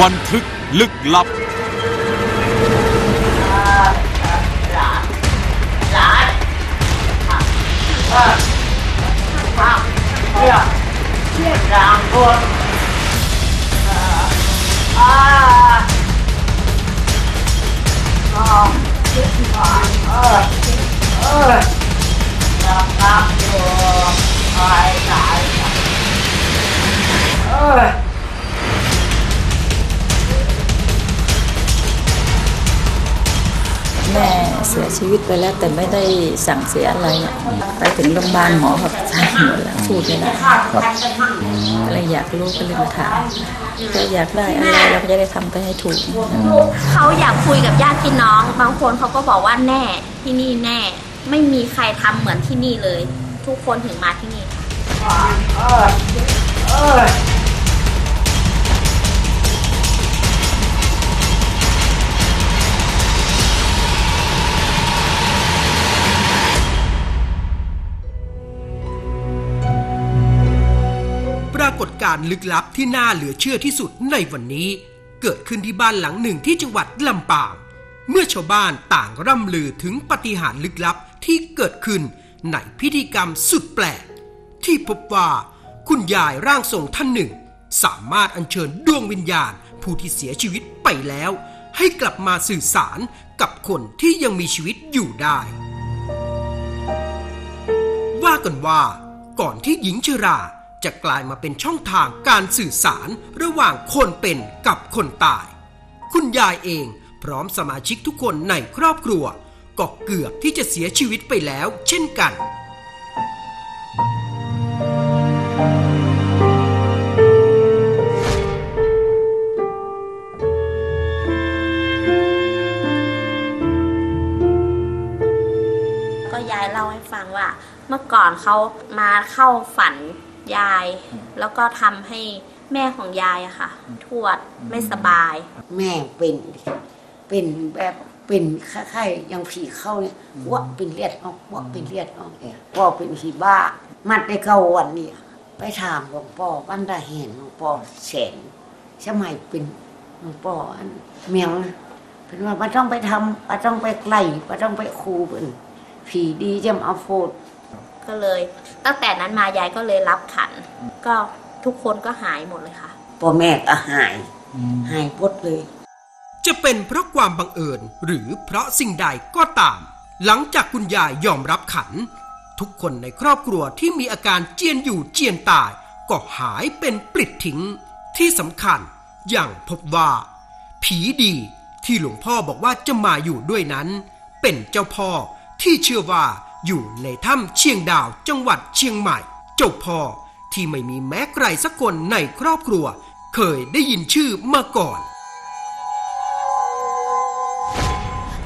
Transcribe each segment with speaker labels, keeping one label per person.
Speaker 1: บันทึกลึกลับ
Speaker 2: แม่เสียชีวิตไปแล้วแต่ไม่ได้สั่งเสียอะไรอะไปถึงโรงพยาบาลหมอเขาใช่หมดแล้วพูดไม่ได้ก็เลยอยากรู้ก็เลยมาถามก็อยากได้อะไรเราก็จะได้ทำไปให้ถูก
Speaker 3: เขาอยากคุยกับญาติพี่น้อง บางคนเขาก็บอกว่าแน่ที่นี่แน่ ไม่มีใครทำเหมือนที่นี่เลย ทุกคนถึงมาที่นี่
Speaker 4: ปากฏการณ์ลึกลับที่น่าเหลือเชื่อที่สุดในวันนี้ เกิดขึ้นที่บ้านหลังหนึ่งที่จังหวัดลำปาง เมื่อชาวบ้านต่างร่ำลือถึงปาฏิหารย์ลึกลับที่เกิดขึ้นในพิธีกรรมสุดแปลก ที่พบว่าคุณยายร่างทรงท่านหนึ่ง สามารถอัญเชิญดวงวิญญาณ ผู้ที่เสียชีวิตไปแล้ว ให้กลับมาสื่อสารกับคนที่ยังมีชีวิตอยู่ได้ ว่ากันว่า ก่อนที่หญิงชรา จะกลายมาเป็นช่องทางการสื่อสารระหว่างคนเป็นกับคนตาย คุณยายเองพร้อมสมาชิกทุกคนในครอบครัว ก็เกือบที่จะเสียชีวิตไปแล้วเช่นกัน
Speaker 3: ก็ยายเล่าให้ฟังว่า เมื่อก่อนเขามาเข้าฝัน ยาย แล้วก็ทำให้แม่ของยายอะค่ะ ทวดไม่สบาย
Speaker 5: แม่เป็น เป็นแบบเป็นคล้ายๆอยังผีเข้าเนี่ยว่าเป็นเลือดออกว่าเป็นเลือดออกเนี่ยพ่อเป็นผีบ้า มัดได้เก้าวันเนี่ยไปถามหลวงพ่อวันดาเห็นหลวงพ่อแสนสมัยเป็นหลวงพ่ออันเมียงนะเป็นว่าไ่ต้องไปทำไ่ต้องไปไกลไ่ต้องไปครูเป็นผีดีจะมาเอาโฟด
Speaker 3: ก็เลย ตั้งแต่นั้นมายายก็เลยรับขัน ก็ทุกคนก็หายหมดเลยค่ะ
Speaker 5: พ่อแม่ก็หายหายพดเลย
Speaker 4: จะเป็นเพราะความบังเอิญหรือเพราะสิ่งใดก็ตาม หลังจากคุณยายยอมรับขัน ทุกคนในครอบครัวที่มีอาการเจียนอยู่เจียนตาย ก็หายเป็นปลิดทิ้ง ที่สำคัญอย่างพบว่า ผีดีที่หลวงพ่อบอกว่าจะมาอยู่ด้วยนั้น เป็นเจ้าพ่อที่เชื่อว่า อยู่ในถ้ำเชียงดาวจังหวัดเชียงใหม่ เจ้าพ่อที่ไม่มีแม้ใครสักคนในครอบครัว เคยได้ยินชื่อมาก่อน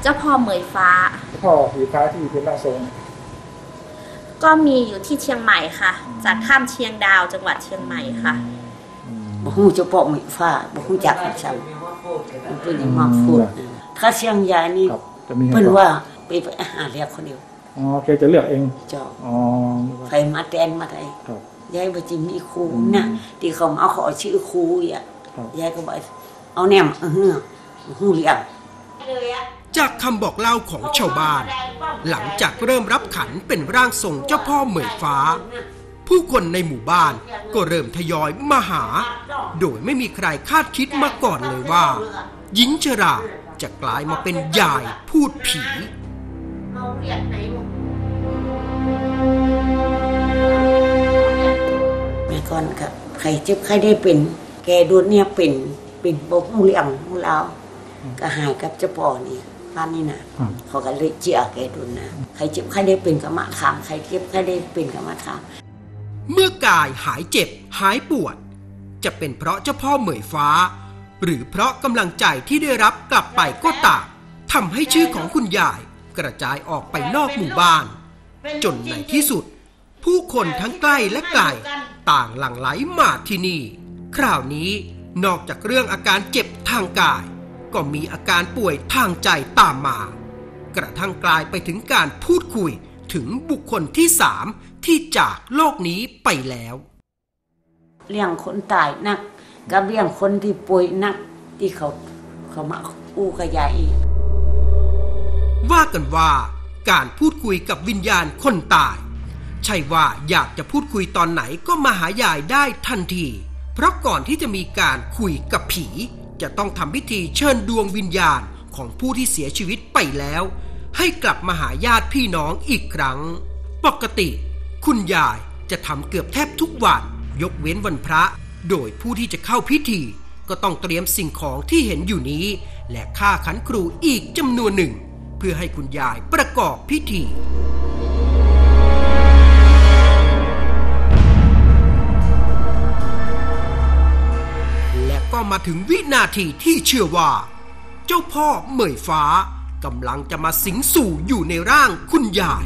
Speaker 3: เจ้าพ่อเหมยฟ้า
Speaker 6: พ่อผีฟ้าที่เป็นร่างทรง
Speaker 3: ก็มีอยู่ที่เชียงใหม่ค่ะ จากถ้ำเชียงดาวจังหวัดเชียงใหม่ค่ะ
Speaker 5: บ่ฮู้เจะปอกไม่ฟ้าบ่ฮู้จักมันซ้ำมันเป็นอย่างมาพูดนะถ้าเชียงยายนี่
Speaker 6: ครับจะมี
Speaker 5: เพิ่นว่าไปไปหาเรียกคนเดียว
Speaker 6: อ๋อแกจะเลือกเอง
Speaker 5: เจ้า
Speaker 6: อ๋อ
Speaker 5: ใครมาแตนมาได
Speaker 6: ครับ
Speaker 5: ยายบ่จิมีครูนะที่เขามาเอาเขาเอาชื่อครูอะ
Speaker 6: ครับ
Speaker 5: ยายก็บอกเอาแนมเออเฮือฮู้เรียก
Speaker 4: จากคำบอกเล่าของชาวบ้าน หลังจากเริ่มรับขันเป็นร่างทรงเจ้าพ่อเหมยฟ้า ผู้คนในหมู่บ้านก็เริ่มทยอยมาหา โดยไม่มีใครคาดคิดมาก่อนเลยว่า หญิงชราจะกลายมาเป็นยายพูดผี
Speaker 5: แม่ก่อนก็ใครเจ็บใครได้เป็น แกโดนเนี่ยเป็นเป็นบ่ฮู้เรื่องฮู้ราวก็หายกับเจ้าพ่อนี่บ้านนี่นะ
Speaker 6: ครับ
Speaker 5: เขาก็เลยเจียแกโดนนะใครเจ็บใครได้เป็นก็มาถามใครเจ็บใครได้เป็นก็มาถาม
Speaker 4: เมื่อกายหายเจ็บหายปวด จะเป็นเพราะเจ้าพ่อเหมยฟ้า หรือเพราะกำลังใจที่ได้รับกลับไปก็ตามทำให้ชื่อของคุณยาย กระจายออกไปนอกหมู่บ้าน จนในที่สุด ผู้คนทั้งใกล้และไกลต่างหลั่งไหลมาที่นี่ คราวนี้นอกจากเรื่องอาการเจ็บทางกาย ก็มีอาการป่วยทางใจตามมา กระทั่งกลายไปถึงการพูดคุยถึงบุคคลที่สามที่จากโลกนี้ไปแล้ว
Speaker 5: เลี้ยงคนตายนัก กับเลี้ยงคนที่ป่วยนัก
Speaker 7: ที่เขาเขามาอู้กับยายอีก
Speaker 4: ว่ากันว่าการพูดคุยกับวิญญาณคนตาย ใช่ว่าอยากจะพูดคุยตอนไหนก็มาหายายได้ทันที เพราะก่อนที่จะมีการคุยกับผี จะต้องทำพิธีเชิญดวงวิญญาณของผู้ที่เสียชีวิตไปแล้ว ให้กลับมาหาญาติพี่น้องอีกครั้ง ปกติ คุณยายจะทำเกือบแทบทุกวัน ยกเว้นวันพระ โดยผู้ที่จะเข้าพิธี ก็ต้องเตรียมสิ่งของที่เห็นอยู่นี้ และค่าขันครูอีกจำนวนหนึ่ง พื่อให้คุณยายประกอบพิธี และก็มาถึงวินาทีที่เชื่อว่า เจ้าพ่อเหมยฟ้ากำลังจะมาสิงสู่อยู่ในร่างคุณยาย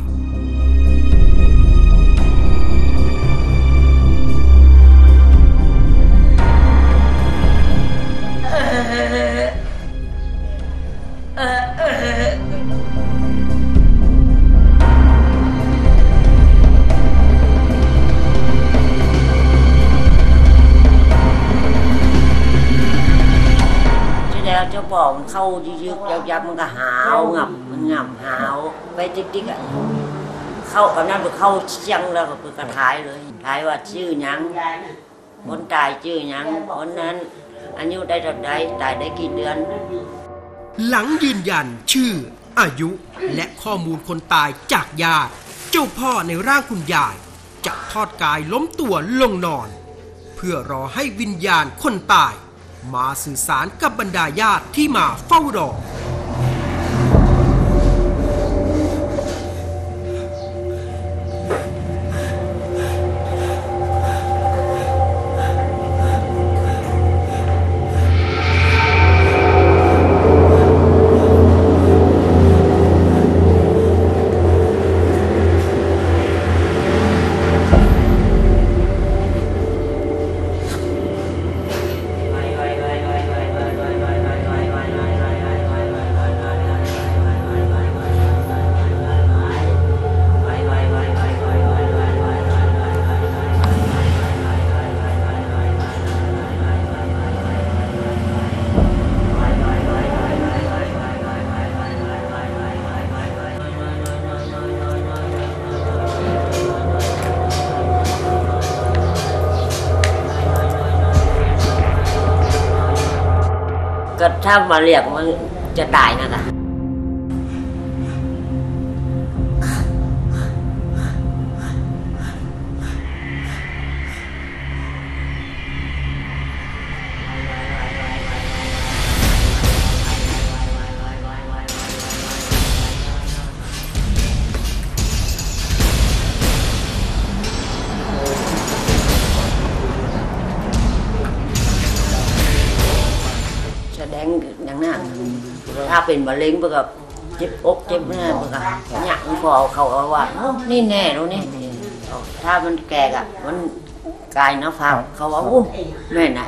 Speaker 7: เข้ากับนั้นไปเข้าเชียงแล้วก็ไปกระทายเลยทายว่าชื่อหยังคนตายชื่อหยังคนนั้นอายุได้เท่าใดตายได้กี่เดือน
Speaker 4: หลังยืนยันชื่อ อายุและข้อมูลคนตายจากญาติเจ้าพ่อในร่างคุณยาย จะทอดกายล้มตัวลงนอน เพื่อรอให้วิญญาณคนตาย มาสื่อสารกับบรรดาญาติที่มาเฝ้ารอ
Speaker 7: ก็ถ้ามาเรียกมันจะตายนะคะ แสดงอย่างนั้นถ้าเป็นมะเร็งเพื่อกับเจ็บอกเจ็บหน้าเพื่อกับหยักพอเขาเอาว่านี่แน่แล้วนี่ถ้ามันแก่อะมันกายนะฟังเขาว่าอู้แม่น่ะ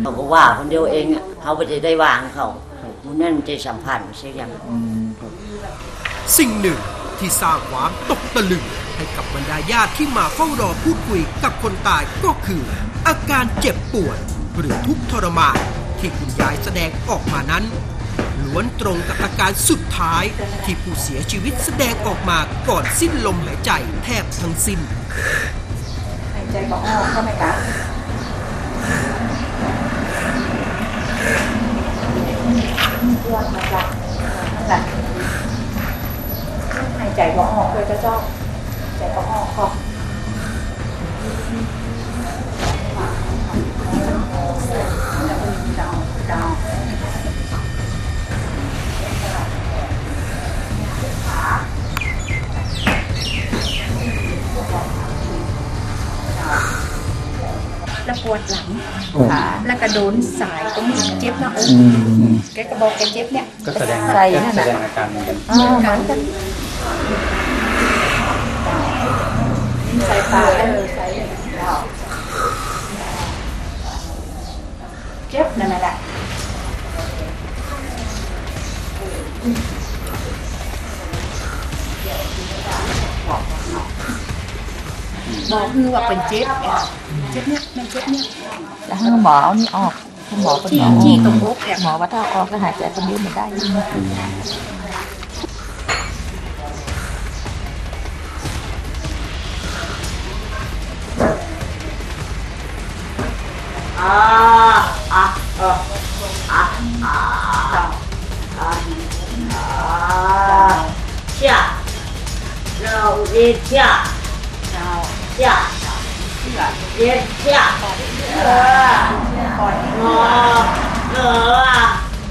Speaker 7: เขาก็ว่าคนเดียวเองอะเขาไปจะได้วางเขามันนั่นจะสัมพันธ์เสียอย่าง
Speaker 4: สิ่งหนึ่งที่สร้างความตกตะลึงให้กับบรรดาญาติที่มาเฝ้ารอพูดคุยกับคนตายก็คือ อาการเจ็บปวดหรือทุกข์ทรมาน ที่คุณยายแสดงออกมานั้นล้วนตรงกับอาการสุดท้ายที่ผู้เสียชีวิตแสดงออกมาก่อนสิ้นลมหายใจแทบทั้งสิ้น
Speaker 2: หายใจก็ออกก็ไม่กล้าปวดมาจากนั่นแหละหายใจก็ออกเลยจะชอบหายใจก็ออกก็
Speaker 1: แล้วปวดหลังขาแล้วก็โดนสายตรงนี้เจ็บหน้าอกแกก็บอกแกเจ็บเนี่ย
Speaker 8: ก็แสดง
Speaker 2: ใส่นั่น
Speaker 8: แส
Speaker 2: น่ะ
Speaker 8: ดงอาการเหมือนกัน
Speaker 2: อ๋อเหมือนกันใส่ปากเออใส่เจ็บนั่นแหละ
Speaker 1: บอกคือว่าเป็นเจ็บเนี่ยเจ็บเนี่ยแม่นเจ็บเนี่ย
Speaker 2: แล้วให้หมอเอานี่ออกให้ หมอคน
Speaker 1: ที่
Speaker 2: หมอ
Speaker 1: ที่ตรงอกเนี่ย
Speaker 2: หมอว่าถ้าเอาออกก็หายใจตรงนี้ไม่ได้
Speaker 5: อ่าอ่ะเอออ่ะอ่ะอ่ะอ่ะ下เราเรียน下下เรียน下 เออหมอเออ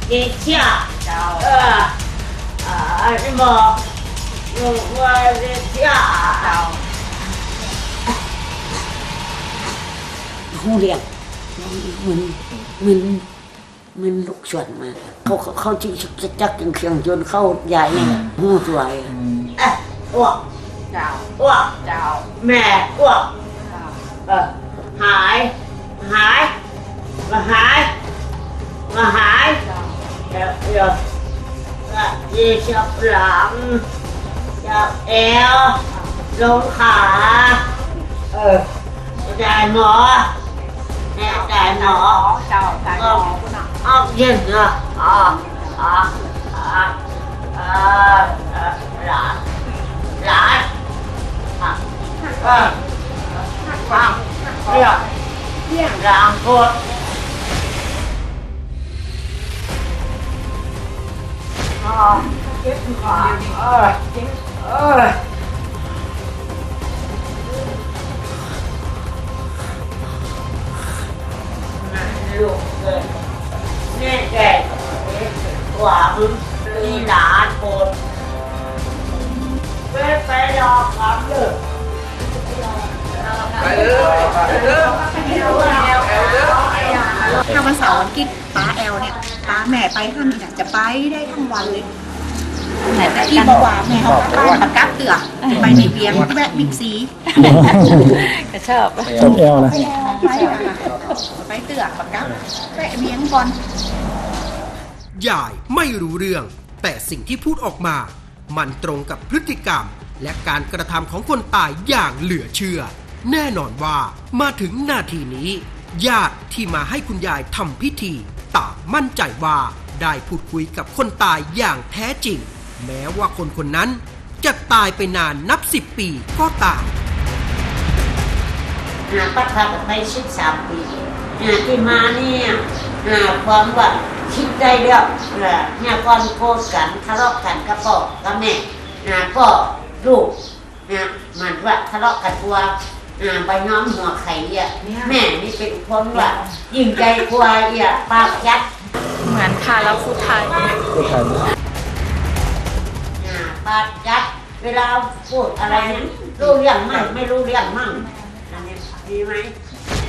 Speaker 5: เรียน下เอออ่าหมอหมอเรียน下หูเรียงมันมันมันลุกชวนมา เขาเขาเขาจึงจะจักจังเคียงจนเข้าใหญ่เนี่ยหูสวยอ๊ะอ้วก
Speaker 1: เจ้า
Speaker 5: อ้วก
Speaker 1: เจ้า
Speaker 5: แม่อ้วกเออหายหายมาหายมาหายเดี๋ยวเดี๋ เออฟังเรียกเรียกหลานพูดอ่าเจ็บขาเถ้า
Speaker 1: วันเสาร์วันกิจป้าแอลเนี่ยป้าแม่ไปท่านเนี่ยจะไปได้ทั้งวันเลยแต่ที่บอกว่าแม่เขาไปประกับเตือกไปในเบียงแวะบิ๊กซี
Speaker 2: ก็ชอบ
Speaker 6: ชอบแอลนะ
Speaker 1: ไปอะค่ะไปเตือกประกับแวะเบียงก่อน
Speaker 4: ยายไม่รู้เรื่อง แต่สิ่งที่พูดออกมา มันตรงกับพฤติกรรม และการกระทำของคนตายอย่างเหลือเชื่อ แน่นอนว่ามาถึงนาทีนี้ ญาติที่มาให้คุณยายทำพิธีต่างมั่นใจว่าได้พูดคุยกับคนตายอย่างแท้จริง แม้ว่าคนคนนั้นจะตายไปนานนับสิบปีก็ตาม
Speaker 5: หาปัดพากันไปสิบสามปีหาที่มาเนี่ยหาความว่าคิดได้เรื่องและเนี่ยก่อนโกรธกันทะเลาะกันกับพ่อกับแม่หาพ่อลูกนะมันว่าทะเลาะกันตัว หาไปน้อมหัวไข่เนี่ยแม่นี่เป็นคนว่ายิ่งใจกว่าเอียปากยัด
Speaker 2: เหมือนค่ะแล้วพูดไทย
Speaker 6: ก็ถ่าย
Speaker 5: อ่าปาดยัดเวลาพูดอะไรเนี่ยรู้เรื่องมั่งไม่รู้เรื่องมั่งอันนี้ดีไหม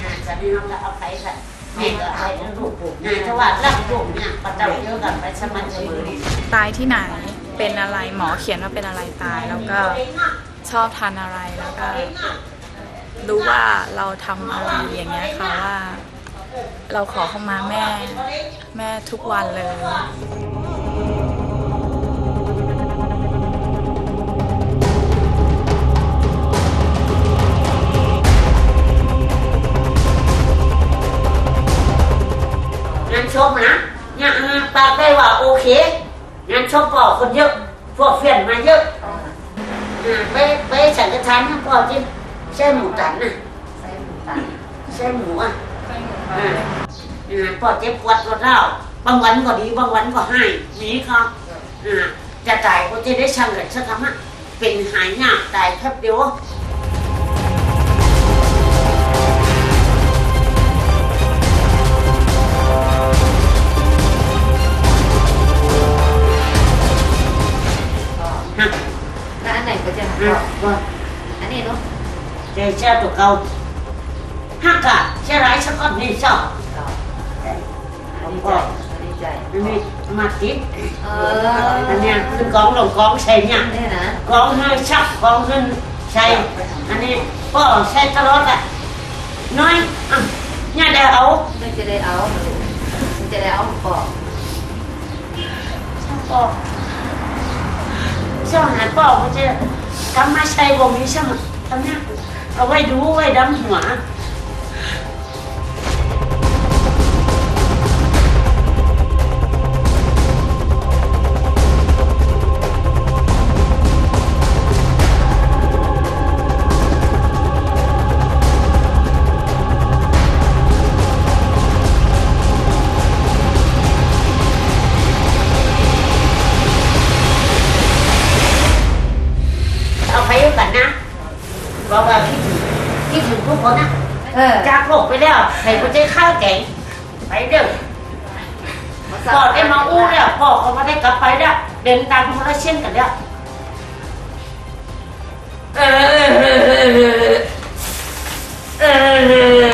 Speaker 5: อ่าจะได้น้องก็เอาไปกันแม่ก็เอาไปทั้งลูกปู่อ่าถ้าว่ารักลูกเนี่ยประดับเยอะกันไปสมัครเสมอนี่
Speaker 9: ตายที่ไหนเป็นอะไรหมอเขียนว่าเป็นอะไรตายแล้วก็ชอบทานอะไรแล้วก็ รู้ว่าเราทำอะไรอย่างเงี้ยค่ะว่า เราขอเข้ามาแม่ แม่ทุกวันเลย
Speaker 5: งานชมนะงานงานปากได้ว่าโอเค งานชมปอคนเยอะ พวกเฟียนมาเยอะอ่าไปไปสังฆทานน้ำปอ จิใช่หมูตันนะใช่หมูอะอ่าอ่าปอเจ็บปวดปวดเล่าบางวันก็ดีบางวันก็ให้หนีครับอ่าจะตายก็จะได้ช่างเลยสักคำอะเป็นหายยากตายแค่เดียว ใจเชื่อตัวเขาฮักกะเชื่อไรสักคนนี่ชอบ
Speaker 2: ดีใจดีใจ
Speaker 5: อันนี้มาติด
Speaker 2: เอ
Speaker 5: อันนี้ยคือกองลงกองใส่เนี่ย
Speaker 2: นี่นะ
Speaker 5: กองให้ชักกองขึ้นใส่อันนี้ก็ใช้ตลอดอะน้อยอะเนี่ยเดี๋ยวเอา
Speaker 2: ไม่จะได้เอาจะได้เอาปอก
Speaker 5: ก็เจ้าหาป้าเขาจะทำมาใช้บ่มีใช่ไหมทำเนี่ย เอาไว้ดูไว้ดำหัวไปกันนะ บอกว่าคิดถึงคิดถึงทุกคนนะจากโลกไปแล้วให้คนใจข้าวแกงไปเด้อก่อนไอ้มาอู้เนี่ยพ่อเขามาได้กลับไปเนี่เดินตามคนละเช่นกันเนี่เออเออ
Speaker 4: เออ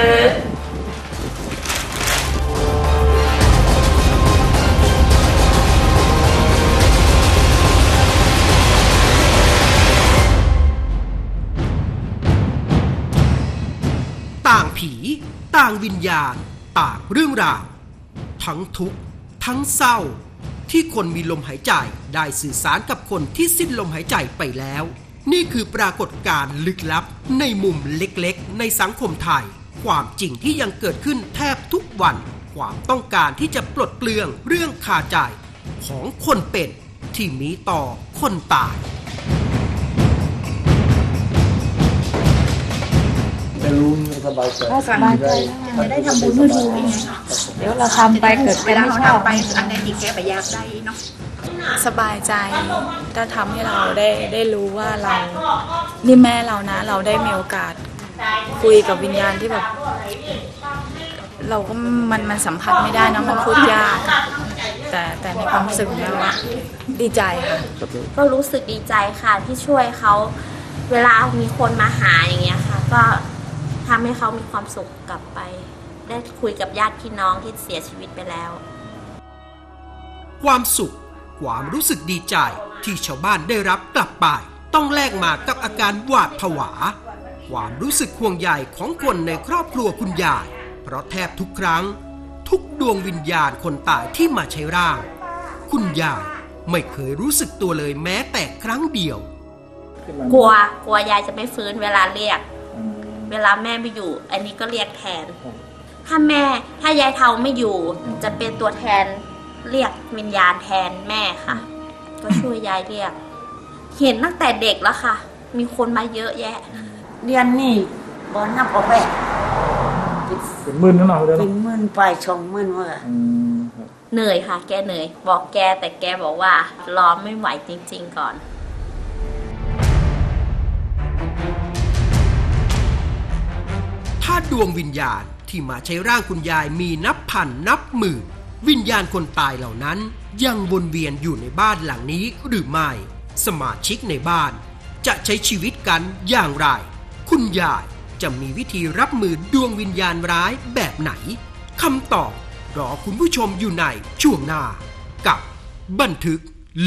Speaker 4: ต่างวิญญาณ ต่างเรื่องราว ทั้งทุกข์ ทั้งเศร้า ที่คนมีลมหายใจได้สื่อสารกับคนที่สิ้นลมหายใจไปแล้ว นี่คือปรากฏการณ์ลึกลับในมุมเล็กๆ ในสังคมไทย ความจริงที่ยังเกิดขึ้นแทบทุกวัน ความต้องการที่จะปลดเปลืองเรื่องคาใจ ของคนเป็นที่มีต่อคนตาย
Speaker 6: รู้นี่สบายใจ
Speaker 2: สบายใจ
Speaker 1: จะได้ทำบุญด้วยดูไง
Speaker 2: เดี๋ยวเราทำไปเกิด
Speaker 1: เว
Speaker 2: เป็น
Speaker 1: ลา
Speaker 2: ไม่
Speaker 1: เรา
Speaker 2: ชอบ
Speaker 1: ทำไปอันไหนที่แกไปอยากได้เนาะ
Speaker 9: สบายใจถ้าทำให้เราได้ได้รู้ว่าเรานี่แม่เรานะ เราได้มีโอกาสคุยกับวิญญาณที่แบบเราก็มันมันสัมผัสไม่ได้เนอะมันพูดยากอะแต่แต่ในความรู้สึกของเราอะดีใจค่ะ
Speaker 3: ก็รู้สึกดีใจค่ะที่ช่วยเขาเวลามีคนมาหาอย่างเงี้ยค่ะ ก็ ทำให้เขามีความสุขกลับไป ได้คุยกับญาติพี่น้องที่เสียชีวิตไปแล้ว
Speaker 4: ความสุข ความรู้สึกดีใจที่ชาวบ้านได้รับกลับไป ต้องแลกมากับอาการหวาดผวา ความรู้สึกห่วงใยของคนในครอบครัวคุณยาย เพราะแทบทุกครั้ง ทุกดวงวิญญาณคนตายที่มาใช้ร่าง คุณยายไม่เคยรู้สึกตัวเลยแม้แต่ครั้งเดียว
Speaker 6: ขึ้นมาก
Speaker 3: ลัวกลัวยายจะไม่ฟื้นเวลาเรียก เวลาแม่ไม่อยู่ อันนี้ก็เรียกแทน ถ้าแม่ถ้ายายเทาไม่อยู่ จะเป็นตัวแทนเรียกวิญญาณแทนแม่ค่ะ ก็ช่วยยายเรียก เห็นตั้งแต่เด็กแล้วค่ะ มีคนมาเยอะแยะ
Speaker 5: เรียนนี่บอลนับออกไป
Speaker 6: เป็นหมื่นนั่นเนาะเดี๋ยว
Speaker 5: เป็
Speaker 6: เนาะ
Speaker 5: นหมื่นไปชงหมื่นว่า
Speaker 6: อืมครับ
Speaker 3: เหนื่อยค่ะ แกเหนื่อย บอกแกแต่แกบอกว่ารอไม่ไหวจริง ๆ ก่อน
Speaker 4: ถ้าดวงวิญญาณที่มาใช้ร่างคุณยายมีนับพันนับหมื่นวิญญาณคนตายเหล่านั้น ยังวนเวียนอยู่ในบ้านหลังนี้หรือไม่ สมาชิกในบ้าน จะใช้ชีวิตกันอย่างไร คุณยายจะมีวิธีรับมือดวงวิญญาณร้ายแบบไหนคำตอบรอคุณผู้ชมอยู่ในช่วงหน้า กับบันทึก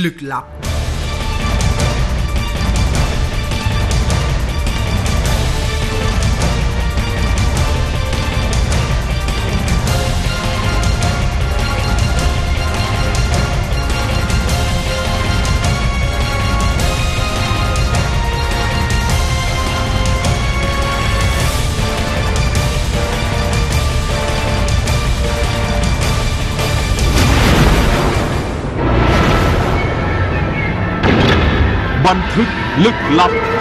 Speaker 4: ลึกลับ
Speaker 10: love